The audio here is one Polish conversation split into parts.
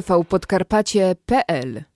tvpodkarpacie.pl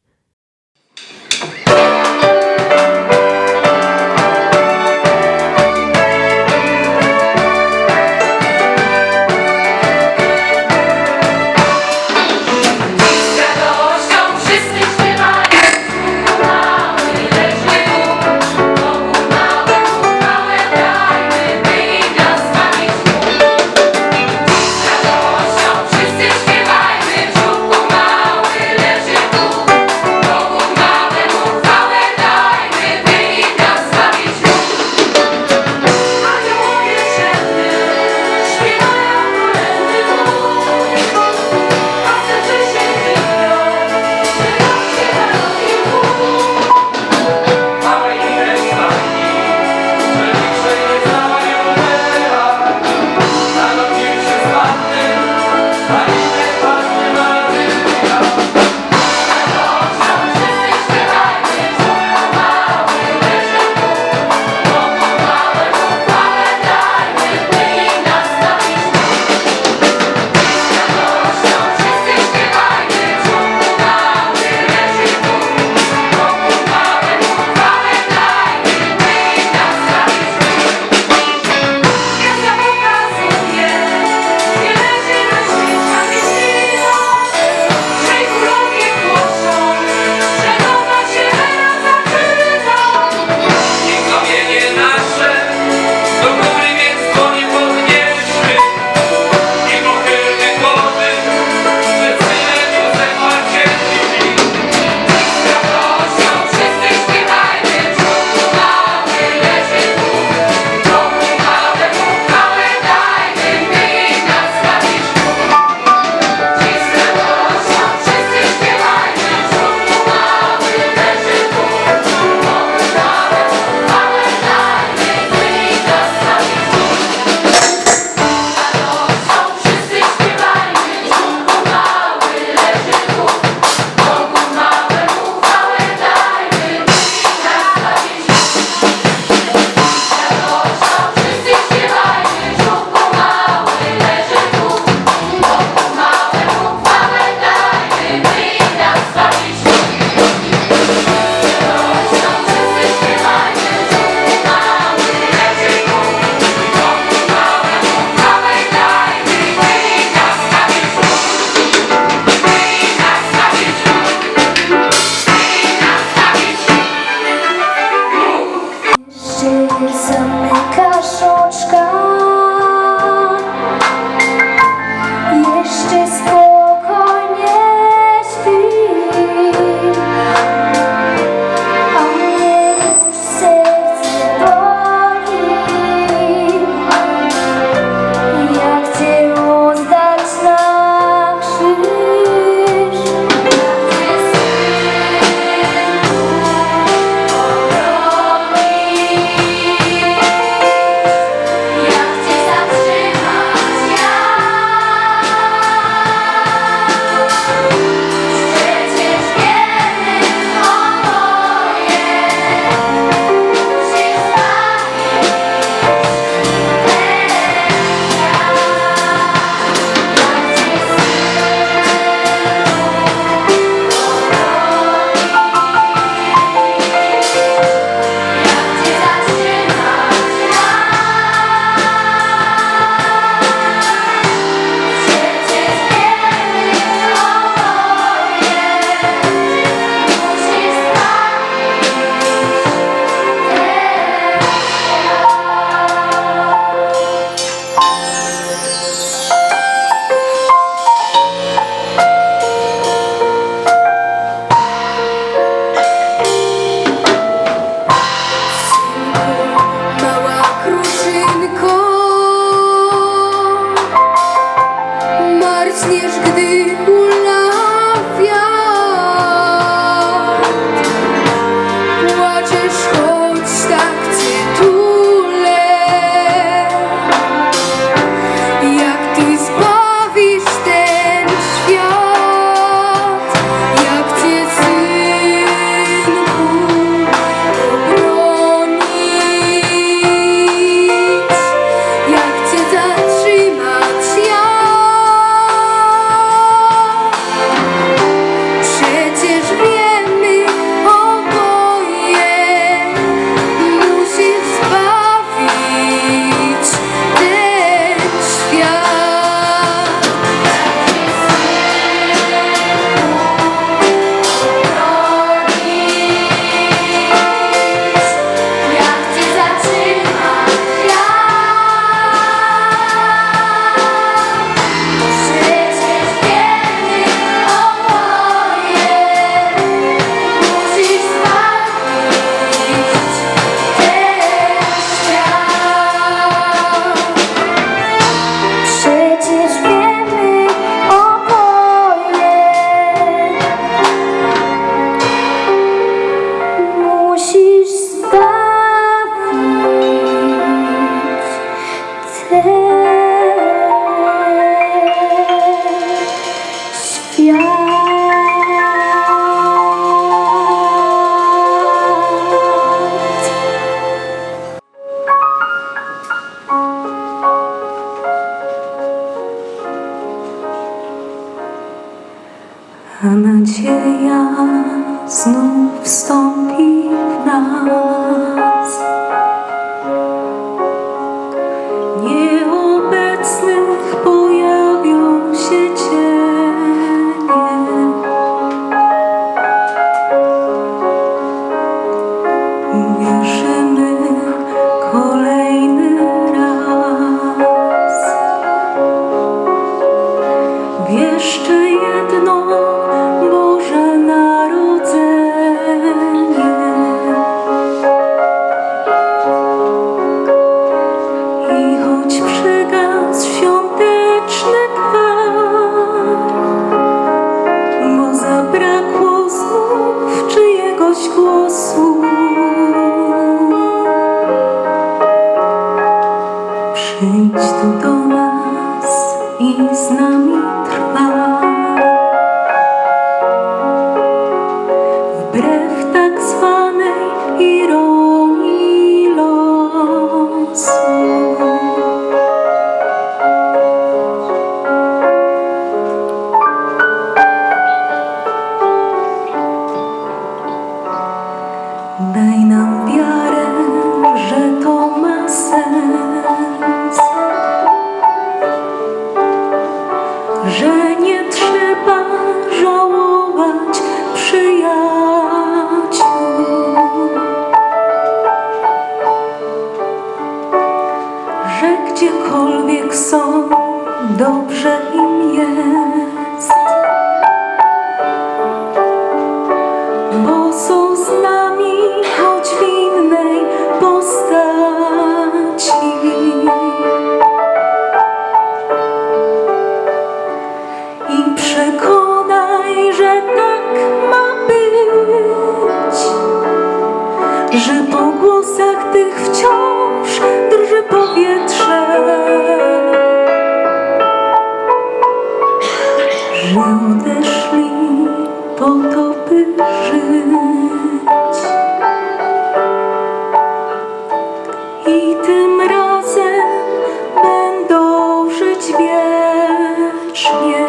A nadzieja znów wstąpi w nas. Jeszcze jedno Boże Narodzenie. I choć przygasł świąteczny gwar, bo zabrakło znów czyjegoś głosu. Przyjdź tu do nas i z nami gdziekolwiek są, dobrze im jest. bo są z nami, choć w innej postaci. I przekonaj, że tak ma być, że 春。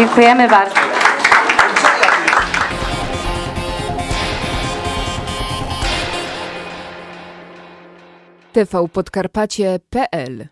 Dziękujemy bardzo. tvpodkarpacie.pl